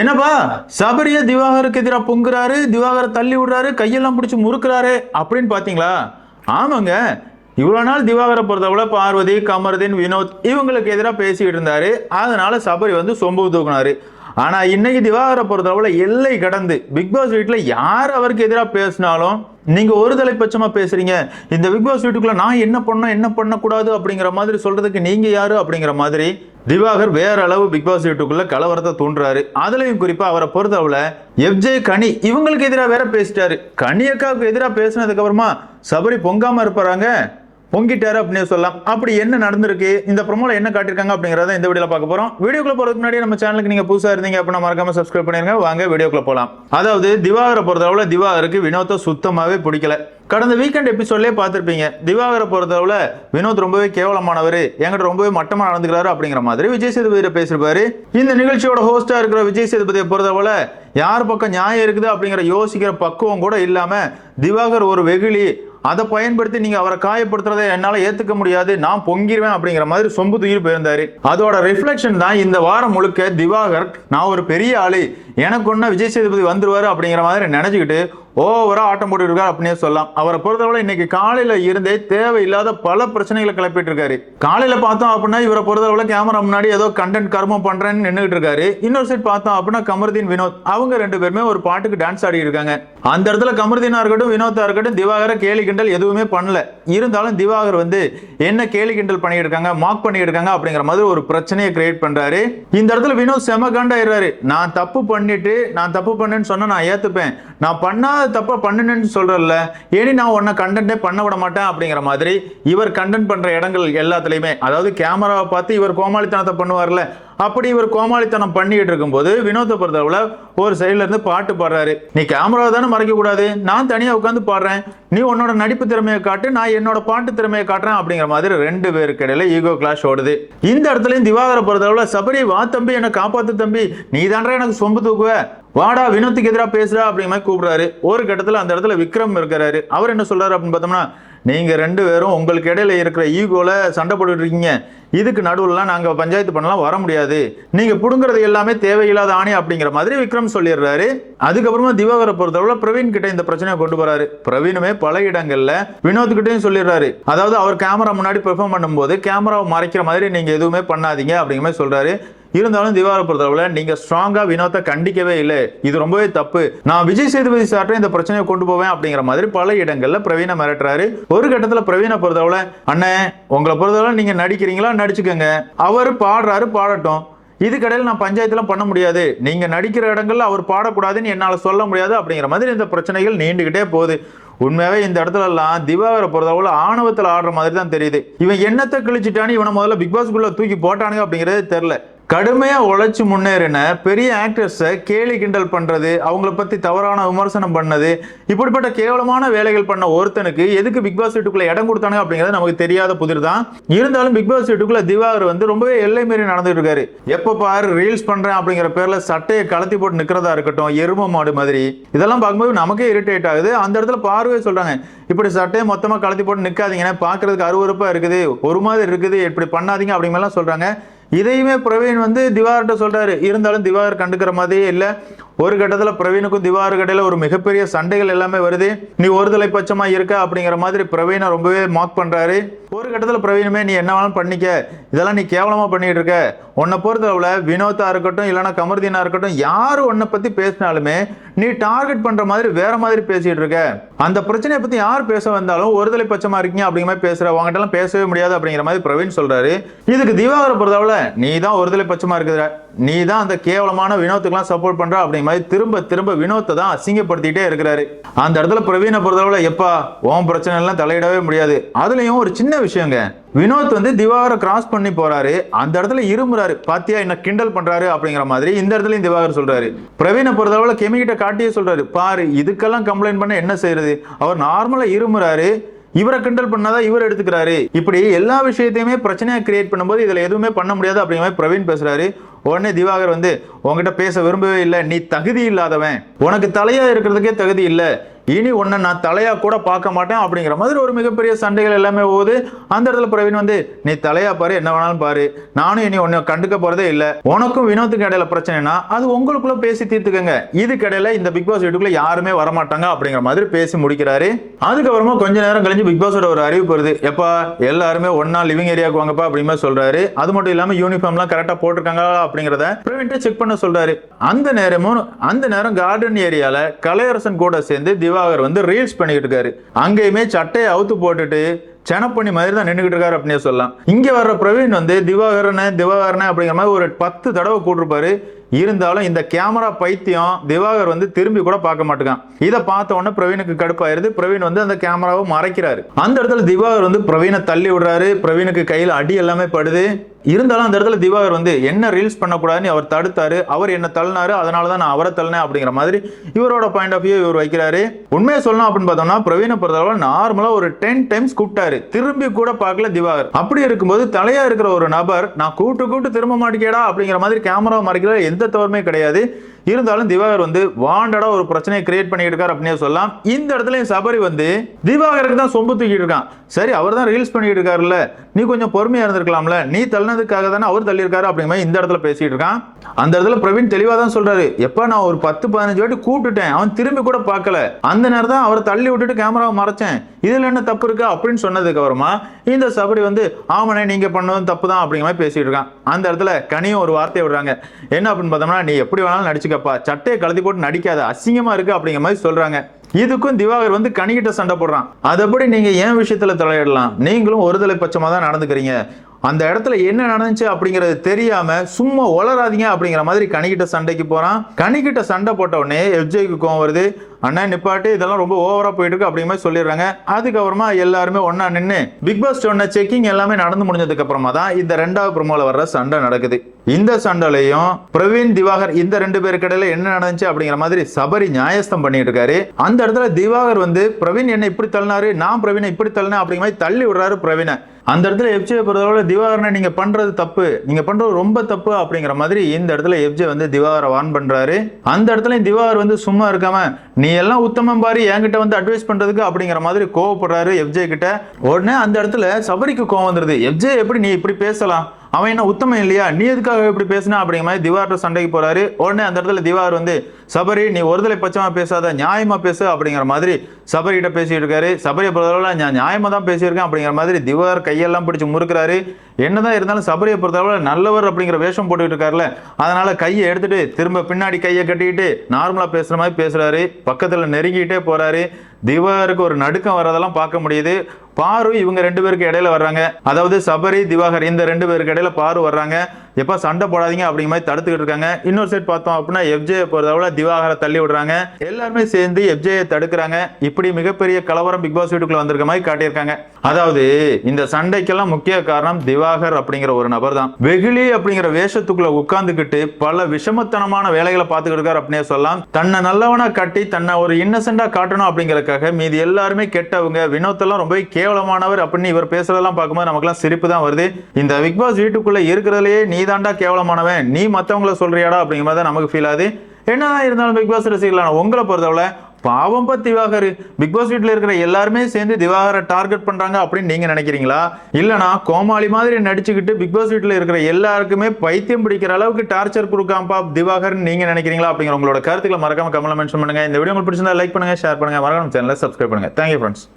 என்னப்பா? சபரிய திவாகருக்கு எதிராக பொங்குறாரு திவாகரை தள்ளி விடுறாரு கையெல்லாம் பிடிச்சி முறுக்கிறாரு அப்படின்னு பார்த்தீங்களா ஆமாங்க. இவ்வளோ நாள் திவாகரை பொறுத்தவரை பார்வதி கமர்தீன் வினோத் இவங்களுக்கு எதிராக பேசிக்கிட்டு இருந்தாரு. அதனால சபரி வந்து சொம்பு தூக்குனாரு. ஆனால் இன்னைக்கு திவாகரை பொறுத்தவரை எல்லை கடந்து பிக் பாஸ் யார் அவருக்கு எதிராக பேசினாலும் நீங்கள் ஒரு தலைப்பட்சமாக பேசுகிறீங்க இந்த பிக் பாஸ் நான் என்ன பண்ணோம் என்ன பண்ணக்கூடாது அப்படிங்கிற மாதிரி சொல்கிறதுக்கு நீங்கள் யார் அப்படிங்கிற மாதிரி திவாகர் வேற அளவு பிக் பாஸ் வீட்டுக்குள்ள கலவரத்தை தூண்டுறாரு. அதுலயும் குறிப்பா அவரை பொறுத்தவள எஃப்ஜே கனி இவங்களுக்கு எதிராக வேற பேசிட்டாரு. கனி அக்காவுக்கு எதிராக பேசினதுக்கு அப்புறமா சபரி பொங்காம இருப்பாங்க பொங்கிட்டாரு அப்படின்னு சொல்லலாம். அப்படி என்ன நடந்திருக்கு? இந்த ப்ரோமோல என்ன காட்டியிருக்காங்க அப்படிங்கறத இந்த வீடியோல பார்க்க போறோம். வீடியோக்குள்ள போறதுக்கு முன்னாடி நம்ம சேனலுக்கு நீங்க புதுசா இருந்தீங்க அப்படின்னா மறக்காம சப்ஸ்கிரைப் பண்ணிருங்க. வாங்க வீடியோக்குள்ள போலாம். அதாவது திவாகரை பொறுத்தளவுல திவாகருக்கு வினோத்தை சுத்தமாவே பிடிக்கல. கடந்த வீக்கெண்ட் எபிசோட்லேயே பார்த்துருப்பீங்க. திவாகரை பொறுத்தளவுல வினோத் ரொம்பவே கேவலமானவர் என்கிட்ட ரொம்பவே மட்டமாக நடந்துக்கிறாரு அப்படிங்கிற மாதிரி விஜய் சேதுபதியில் பேசியிருப்பாரு. இந்த நிகழ்ச்சியோட ஹோஸ்டாக இருக்கிற விஜய் சேதுபதியை பொறுத்தளவுல யார் பக்கம் நியாயம் இருக்குது அப்படிங்கிற யோசிக்கிற பக்குவம் கூட இல்லாமல் திவாகர் ஒரு வெகுளி அதை பயன்படுத்தி நீங்க அவரை காயப்படுத்துறதை என்னால ஏத்துக்க முடியாது நான் பொங்கிருவேன் அப்படிங்கிற மாதிரி சொம்பு தூக்கி போயிருந்தாரு. அதோட ரிஃப்ளெக்ஷன் தான் இந்த வாரம் முழுக்க திவாகர் நான் ஒரு பெரிய ஆளு எனக்கு ஒண்ணு விஜய் சேதுபதி வந்துருவாரு அப்படிங்கிற மாதிரி நினைச்சுக்கிட்டு ஓவராக ஆட்டம் போட்டுருக்காரு அப்படின்னே சொல்லலாம். அவரை பொறுத்தவரை இன்னைக்கு காலையில் இருந்தே தேவையில்லாத பல பிரச்சனைகளை கிளப்பிட்டு இருக்காரு. காலையில் பார்த்தோம் அப்படின்னா இவரை பொறுத்தவரை கேமரா முன்னாடி ஏதோ கண்டென்ட் கர்மம் பண்ணுறேன்னு நின்றுட்டு இருக்காரு. இன்னொரு சைட் பார்த்தோம் அப்படின்னா கமருதீன் வினோத். அவங்க ரெண்டு பேருமே ஒரு பாட்டுக்கு டான்ஸ் ஆடி இருக்காங்க. அந்த இடத்துல கமருதீனா இருக்கட்டும் வினோத்தா இருக்கட்டும் திவாகர கேலி கிண்டல் எதுவுமே பண்ணல. இருந்தாலும் திவாகர் வந்து என்ன கேலி கிண்டல் பண்ணியிருக்காங்க இருக்காங்க மார்க் பண்ணிட்டு இருக்காங்க அப்படிங்கிற மாதிரி ஒரு பிரச்சனையை கிரியேட் பண்ணுறாரு இந்த இடத்துல வினோத் செம காண்டாயிடுறாரு நான் தப்பு பண்ணிட்டு நான் தப்பு பண்ணேன்னு சொன்னால் நான் ஏற்றுப்பேன் நான் பண்ணாத தப்பா பண்ணுனேன்னு சொல்றேன்ல ஏனி நான் உன்னை கண்டென்ட்டே பண்ண விட மாட்டேன் அப்படிங்கிற மாதிரி இவர் கண்டென்ட் பண்ணுற இடங்கள் எல்லாத்துலேயுமே அதாவது கேமராவை பார்த்து இவர் கோமாளித்தனத்தை பண்ணுவார்ல அப்படி இவர் கோமாளித்தனம் பண்ணிக்கிட்டு இருக்கும்போது வினோத்தை பொறுத்தளவில் ஒரு சைடுல இருந்து பாட்டு பாடுறாரு. நீ கேமராவை தானே மறைக்கக்கூடாது நான் தனியாக உட்காந்து பாடுறேன் நீ உன்னோட நடிப்பு திறமையை காட்டு நான் என்னோட பாட்டு திறமையை காட்டுறேன் அப்படிங்கிற மாதிரி ரெண்டு பேருக்கு இடையில ஈகோ கிளாஷ் ஓடுது. இந்த இடத்துலையும் திவாகரை பொறுத்தளவில் சபரி வா தம்பி என்னை காப்பாற்று தம்பி நீ தான்றா எனக்கு சொம்பு தூக்குவ வாடா வினோத்துக்கு எதிராக பேசுறா அப்படிங்கிற மாதிரி கூப்பிடுறாரு. ஒரு கட்டத்தில் அந்த இடத்துல விக்ரம் இருக்கிறாரு. அவர் என்ன சொல்றாரு அப்படின்னு பார்த்தோம்னா நீங்கள் ரெண்டு பேரும் உங்களுக்கு இடையில இருக்கிற ஈகோல சண்டை போட்டுட்டு இருக்கீங்க. இதுக்கு நடுவில்லாம் நாங்கள் பஞ்சாயத்து பண்ணலாம் வர முடியாது. நீங்கள் பிடுங்குறது எல்லாமே தேவையில்லாத ஆணி அப்படிங்கிற மாதிரி விக்ரம் சொல்லிடுறாரு. அதுக்கப்புறமா திவாகரை பொறுத்தவரை பிரவீன் கிட்ட இந்த பிரச்சனையை கொண்டு போறாரு. பிரவீனுமே பல இடங்கள்ல வினோத் கிட்டையும் சொல்லிடுறாரு. அதாவது அவர் கேமரா முன்னாடி பெர்ஃபார்ம் பண்ணும்போது கேமராவை மறைக்கிற மாதிரி நீங்கள் எதுவுமே பண்ணாதீங்க அப்படிங்கிற மாதிரி சொல்கிறாரு இருந்தாலும் திவாரை பொறுத்தளவில் நீங்கள் ஸ்ட்ராங்காக வினோத்தை கண்டிக்கவே இல்லை. இது ரொம்பவே தப்பு. நான் விஜய் சேதுபதி சார்ட்ட இந்த பிரச்சனையை கொண்டு போவேன் அப்படிங்கிற மாதிரி பல இடங்களில் பிரவீனை மிரட்டுறாரு. ஒரு கட்டத்தில் பிரவீனை பொறுத்தளவில் அண்ணே உங்களை பொறுத்தளவில் நீங்கள் நடிக்கிறீங்களா? நடிச்சுக்கோங்க. அவர் பாடுறாரு பாடட்டும். இதுக்கடையில் நான் பஞ்சாயத்துலாம் பண்ண முடியாது. நீங்கள் நடிக்கிற இடங்கள்ல அவர் பாடக்கூடாதுன்னு என்னால் சொல்ல முடியாது அப்படிங்கிற மாதிரி இந்த பிரச்சனைகள் நீண்டுகிட்டே போகுது. உண்மையாவே இந்த இடத்துல எல்லாம் திவாகரை பொறுத்தளவுல ஆணவத்தில் ஆடுற மாதிரி தான் தெரியுது. இவன் என்னத்தை கிழிச்சிட்டான்னு இவனை முதல்ல பிக் பாஸ்க்குள்ள தூக்கி போட்டானுங்க அப்படிங்கிறதே தெரில கடுமையாக உழைச்சி முன்னேறின பெரிய ஆக்டர்ஸை கேலி கிண்டல் பண்ணுறது அவங்கள பற்றி தவறான விமர்சனம் பண்ணது இப்படிப்பட்ட கேவலமான வேலைகள் பண்ண ஒருத்தனுக்கு எதுக்கு பிக் பாஸ் வீட்டுக்குள்ளே இடம் கொடுத்தாங்க அப்படிங்கிறது நமக்கு தெரியாத புதிர் தான் இருந்தாலும் பிக் பாஸ் வீட்டுக்குள்ளே திவாகர் வந்து ரொம்பவே எல்லை மீறி நடந்துட்டு இருக்காரு. எப்போ பாரு ரீல்ஸ் பண்ணுறேன் அப்படிங்கிற பேரில் சட்டையை கலத்தி போட்டு நிற்கிறதா இருக்கட்டும் எரும மாடு மாதிரி. இதெல்லாம் பார்க்கும்போது நமக்கே இரிட்டேட் ஆகுது. அந்த இடத்துல பார்வையே சொல்கிறாங்க இப்படி சட்டையை மொத்தமாக கலத்தி போட்டு நிற்காதீங்கன்னா பார்க்குறதுக்கு அருவருப்பா இருக்குது. ஒரு மாதிரி இருக்குது. இப்படி பண்ணாதீங்க அப்படிங்கலாம் சொல்கிறாங்க இதையுமே பிரவீன் வந்து திவார்கிட்ட சொல்றாரு. இருந்தாலும் திவாகர் கண்டுக்கிற மாதிரியே இல்லை. ஒரு கட்டத்தில் பிரவீனுக்கும் திவாகர் கடையில் ஒரு மிகப்பெரிய சண்டைகள் எல்லாமே வருது. நீ ஒரு பட்சமாக இருக்க அப்படிங்கிற மாதிரி பிரவீனை ரொம்பவே மார்க் பண்றாரு. ஒரு கட்டத்தில் பிரவீனுமே நீ என்ன வேணாலும் பண்ணிக்க. இதெல்லாம் நீ கேவலமா பண்ணிட்டு இருக்க. உன்னை பொறுத்தளவில் வினோத்தா இருக்கட்டும் இல்லைன்னா கமர்தீனா இருக்கட்டும் யார் உன்னை பத்தி பேசினாலுமே நீ டார்கெட் பண்ற மாதிரி வேற மாதிரி பேசிட்டு இருக்க. அந்த பிரச்சனையை பத்தி யார் பேச வந்தாலும் ஒரு தலைப்பட்சமா இருக்கீங்க அப்படிங்கிற மாதிரி பேசுற அவங்ககிட்டலாம் எல்லாம் பேசவே முடியாது அப்படிங்கிற மாதிரி பிரவீன் சொல்றாரு. இதுக்கு திவாகர பிரதாவில் நீ தான் ஒரு தலைப்பட்சமா இருக்குற. நீ தான் அந்த கேவலமான வினோத்துக்கெல்லாம் சப்போர்ட் பண்ற அப்படிங்கிற மாதிரி திரும்ப திரும்ப வினோத்தை தான் அசிங்கப்படுத்திட்டே இருக்கிறாரு. அந்த இடத்துல பிரவீனை பொறுத்தளவுல எப்பா ஓம் பிரச்சனை எல்லாம் தலையிடவே முடியாது. அதுலயும் ஒரு சின்ன விஷயங்க. வினோத் வந்து திவாகரை கிராஸ் பண்ணி போறாரு. அந்த இடத்துல இருமுறாரு. பாத்தியா என்ன கிண்டல் பண்றாரு அப்படிங்கிற மாதிரி இந்த இடத்துலயும் திவாகர் சொல்றாரு. பிரவீனை பொறுத்தளவுல கெமிகிட்ட காட்டியே சொல்றாரு. பாரு இதுக்கெல்லாம் கம்ப்ளைண்ட் பண்ண என்ன செய்யறது அவர் நார்மலா இருமுறாரு. இவரை கிண்டல் பண்ணாதான் இவர் எடுத்துக்கிறாரு. இப்படி எல்லா விஷயத்தையுமே பிரச்சனையா கிரியேட் பண்ணும்போது இதுல எதுவுமே பண்ண முடியாது அப்படிங்கிற மாதிரி பிரவீன் பேசுறாரு. உடனே திவாகர் வந்து உங்ககிட்ட பேச விரும்பவே இல்லை. நீ தகுதி இல்லாதவன். உனக்கு தலையா இருக்கிறதுக்கே தகுதி இல்லை. இனி உன்னை நான் தலையா கூட பார்க்க மாட்டேன் அப்படிங்கிற மாதிரி ஒரு மிகப்பெரிய சண்டைகள் எல்லாமே போகுது. அந்த இடத்துல பிரவீன் வந்து நீ தலையா பாரு என்ன வேணாலும் பாரு. நானும் இனி உன்னை கண்டுக்க போறதே இல்லை. உனக்கும் வினோத்துக்கும் இடையில பிரச்சனைனா அது உங்களுக்குள்ள பேசி தீர்த்துக்கங்க. இதுக்கு இடையில இந்த பிக் பாஸ் வீட்டுக்குள்ள யாருமே வரமாட்டாங்க அப்படிங்கிற மாதிரி பேசி முடிக்கிறாரு. அதுக்கப்புறமா கொஞ்ச நேரம் கழிஞ்சு பிக் பாஸோட ஒரு அறிவிப்பு வருது. எப்பா எல்லாருமே ஒன்னா லிவிங் ஏரியாவுக்கு வாங்கப்பா அப்படின்னு சொல்றாரு. அது மட்டும் இல்லாம யூனிஃபார்ம்லாம் கரெக்டா போட்டிருக்காங்களா அப்படிங்கறத பிரவீன் செக் பண்ண சொல்றாரு. அந்த நேரமும் அந்த நேரம் கார்டன் ஏரியால கலையரசன் கூட சேர்ந்து திவாகர் வந்து ரீல்ஸ் பண்ணிக்கிட்டு இருக்காரு. அங்கேயுமே சட்டையை அவுத்து போட்டுட்டு செனப்பண்ணி மாதிரி தான் நின்றுக்கிட்டு இருக்காரு அப்படின்னு சொல்லலாம். இங்கே வர்ற பிரவீன் வந்து திவாகரனை திவாகரனை அப்படிங்கிற மாதிரி ஒரு பத்து தடவை கூட்டிருப்பாரு. இருந்தாலும் இந்த கேமரா பைத்தியம் திவாகர் வந்து திரும்பி கூட பார்க்க மாட்டேங்கான். இதை பார்த்த உடனே பிரவீனுக்கு கடுப்பாயிருது. பிரவீன் வந்து அந்த கேமராவை மறைக்கிறாரு. அந்த இடத்துல திவாகர் வந்து பிரவீனை தள்ளி விடுறாரு. பிரவீனுக்கு கையில் அடி எல்லாமே படுது. இருந்தாலும் அந்த இடத்துல திவாகர் வந்து என்ன ரீல்ஸ் பண்ணக்கூடாதுன்னு அவர் தடுத்தாரு. அவர் என்ன தள்ளினாரு. அதனால தான் நான் அவரை தள்ளினேன் அப்படிங்கிற மாதிரி இவரோட பாயிண்ட் ஆஃப் வியூ இவர் வைக்கிறாரு. உண்மையை சொல்லணும் அப்படின்னு பார்த்தோம்னா பிரவீனை பொறுத்தளவு நார்மலாக ஒரு டென் டைம்ஸ் கூப்பிட்டாரு. திரும்பி கூட பார்க்கல திவாகர். அப்படி இருக்கும்போது தலையா இருக்கிற ஒரு நபர் நான் கூப்பிட்டு கூப்பிட்டு திரும்ப மாட்டேங்கடா அப்படிங்கிற மாதிரி கேமரா மறைக்கிற எந்த தவறுமே கிடையாது. இருந்தாலும் திவாகர் வந்து வாண்டடா ஒரு பிரச்சனையை கிரியேட் பண்ணிட்டு இருக்காரு அப்படின்னே சொல்லலாம். இந்த இடத்துலயும் சபரி வந்து திவாகருக்கு தான் சொம்பு தூக்கிட்டு இருக்கான். சரி அவர் தான் ரீல்ஸ் பண்ணிட்டு இருக்காருல்ல. நீ கொஞ்சம் பொறுமையா இருந்திருக்கலாம்ல. நீ தள்ளினதுக்காக தானே அவர் தள்ளியிருக்காரு அப்படிங்கிற மாதிரி இந்த இடத்துல பேசிட்டு இருக்கான். அந்த இடத்துல பிரவீன் தெளிவா தான் சொல்றாரு. எப்ப நான் ஒரு பத்து பதினஞ்சு வாட்டி கூப்பிட்டுட்டேன். அவன் திரும்பி கூட பார்க்கல. அந்த நேரம் தான் அவரை தள்ளி விட்டுட்டு கேமராவை மறைச்சேன். இதுல என்ன தப்பு இருக்கு அப்படின்னு சொன்னதுக்கு அப்புறமா இந்த சபரி வந்து ஆமாண்ணே நீங்க பண்ணதும் தப்பு தான் அப்படிங்கிற மாதிரி பேசிட்டு இருக்கான். அந்த இடத்துல கனியும் ஒரு வார்த்தையை விடுறாங்க. என்ன அப்படின்னு பார்த்தோம்னா நீ எப்படி வேணாலும் நடிச்சு வச்சுக்கப்பா சட்டையை கலத்தி போட்டு நடிக்காத. அசிங்கமா இருக்கு அப்படிங்கிற மாதிரி சொல்றாங்க. இதுக்கும் திவாகர் வந்து கணிக்கிட்ட சண்டை போடுறான். அதப்படி நீங்க ஏன் விஷயத்துல தலையிடலாம்? நீங்களும் ஒருதலை பட்சமா தான் நடந்துக்கிறீங்க. அந்த இடத்துல என்ன நடந்துச்சு அப்படிங்கிறது தெரியாம சும்மா ஒளராதீங்க அப்படிங்கிற மாதிரி கணிக்கிட்ட சண்டைக்கு போறான். கணிக்கிட்ட சண்டை போட்ட உடனே எஃப்ஜேக்கு கோவம் வருது. அண்ணா நிப்பாட்டு. இதெல்லாம் ரொம்ப ஓவரா போயிட்டு இருக்கு அப்படிங்கிற மாதிரி சொல்லிடுறாங்க. அதுக்கப்புறமா எல்லாருமே ஒன்றா நின்று பிக் பாஸ் சொன்ன செக்கிங் எல்லாமே நடந்து முடிஞ்சதுக்கு அப்புறமா தான் இந்த ரெண்டாவது ப்ரோமோல வர்ற சண்டை நடக்குது. இந்த சண்டையிலையும் பிரவீன் திவாகர் இந்த ரெண்டு பேருக்கு இடையில என்ன நடந்துச்சு அப்படிங்கிற மாதிரி சபரி நியாயஸ்தம் பண்ணிட்டு இருக்காரு. அந்த இடத்துல திவாகர் வந்து பிரவீன் என்ன இப்படி தள்ளினாரு நான் பிரவீனை இப்படி தள்ளினேன் அப்படிங்கிற மாதிரி தள்ளி விடுறாரு பிரவீனை. அந்த இடத்துல எஃப்ஜே பொறுத்தவரை திவாகரனை நீங்க பண்றது தப்பு. நீங்க பண்றது ரொம்ப தப்பு அப்படிங்கிற மாதிரி இந்த இடத்துல எஃப்ஜே வந்து திவாகரை வான் பண்றாரு. அந்த இடத்துல திவாகர் வந்து சும்மா இருக்காம நீ எல்லாம் உத்தமம் பாரு என்கிட்ட வந்து அட்வைஸ் பண்றதுக்கு அப்படிங்கிற மாதிரி கோவப்படுறாரு எஃப்ஜே கிட்ட. உடனே அந்த இடத்துல சபரிக்கு கோவம் வந்துருது. எஃப்ஜே எப்படி நீ இப்படி பேசலாம்? அவன் என்ன உத்தமம் இல்லையா? நீ எதுக்காக இப்படி பேசினா? அப்படிங்கிற மாதிரி திவார்ட்ட சண்டைக்கு போறாரு. உடனே அந்த இடத்துல திவார் வந்து சபரி நீ ஒருதலை பட்சமா பேசாத நியாயமா பேசு அப்படிங்கிற மாதிரி சபரிகிட்ட பேசிட்டு இருக்காரு. சபரியை பொறுத்தளவில் நான் நியாயமா தான் பேசியிருக்கேன் அப்படிங்கிற மாதிரி திவார் கையெல்லாம் பிடிச்சி முறுக்குறாரு. என்னதான் இருந்தாலும் சபரியை பொறுத்தளவில் நல்லவர் அப்படிங்கிற வேஷம் போட்டுக்கிட்டு இருக்காருல்ல. அதனால கையை எடுத்துட்டு திரும்ப பின்னாடி கையை கட்டிக்கிட்டு நார்மலா பேசுற மாதிரி பேசுறாரு. பக்கத்துல நெருங்கிட்டே போறாரு. திவாகருக்கு ஒரு நடுக்கம் வர்றதெல்லாம் பார்க்க முடியுது. பாரு இவங்க ரெண்டு பேருக்கு இடையில வர்றாங்க. அதாவது சபரி திவாகர் இந்த ரெண்டு பேருக்கு இடையில பாரு வர்றாங்க. எப்போ சண்டை போடாதீங்க அப்படிங்கிற மாதிரி தடுத்துக்கிட்டு இருக்காங்க. இன்னொரு சைட் பார்த்தோம் அப்படின்னா எஃப்ஜே பொறுத்தவரை திவாகரை தள்ளி விடுறாங்க. எல்லாருமே சேர்ந்து எஃப்ஜேயை தடுக்கிறாங்க. இப்படி மிகப்பெரிய கலவரம் பிக் பாஸ் வீட்டுக்குள்ள வந்திருக்க மாதிரி காட்டியிருக்காங்க. அதாவது இந்த சண்டைக்கெல்லாம் முக்கிய காரணம் திவாகர் அப்படிங்கிற ஒரு நபர் தான். வெகுளி அப்படிங்கிற வேஷத்துக்குள்ள உட்கார்ந்துக்கிட்டு பல விஷமத்தனமான வேலைகளை பார்த்துக்கிட்டு இருக்காரு அப்படின்னே சொல்லலாம். தன்னை நல்லவனா கட்டி தன்னை ஒரு இன்னசென்டா காட்டணும் அப்படிங்கிறதுக்காக மீதி எல்லாருமே கெட்டவங்க வினோத்தெல்லாம் ரொம்ப கேவலமானவர் அப்படின்னு இவர் பேசுறதெல்லாம் பார்க்கும்போது நமக்குலாம் சிரிப்பு தான் வருது. இந்த பிக் பாஸ் வீட்டுக்குள்ள இருக்கிறதுலயே நீ நீதாண்டா கேவலமானவன். நீ மற்றவங்கள சொல்றியாடா அப்படிங்கிற மாதிரி தான் நமக்கு ஃபீல் ஆகுது. என்னதான் இருந்தாலும் பிக் பாஸ் ரசிகர்களான உங்களை பொறுத்தவரை பாவம் பா திவாகர். பிக் பாஸ் வீட்டில் இருக்கிற எல்லாருமே சேர்ந்து திவாகரை டார்கெட் பண்றாங்க அப்படின்னு நீங்க நினைக்கிறீங்களா? இல்லனா கோமாளி மாதிரி நடிச்சுக்கிட்டு பிக் பாஸ் வீட்டில் இருக்கிற எல்லாருக்குமே பைத்தியம் பிடிக்கிற அளவுக்கு டார்ச்சர் கொடுக்காம்பா திவாகர் நீங்க நினைக்கிறீங்களா அப்படிங்கிற உங்களோட கருத்துக்களை மறக்காம கமெண்ட் மென்ஷன் பண்ணுங்க. இந்த வீடியோ உங்களுக்கு பிடிச்சிருந்தா லைக் பண்ணுங்க ஷேர் பண்ணுங்க. மறக்காம சேனலை சப்ஸ்கிரைப் பண்ணுங்க. Thank you friends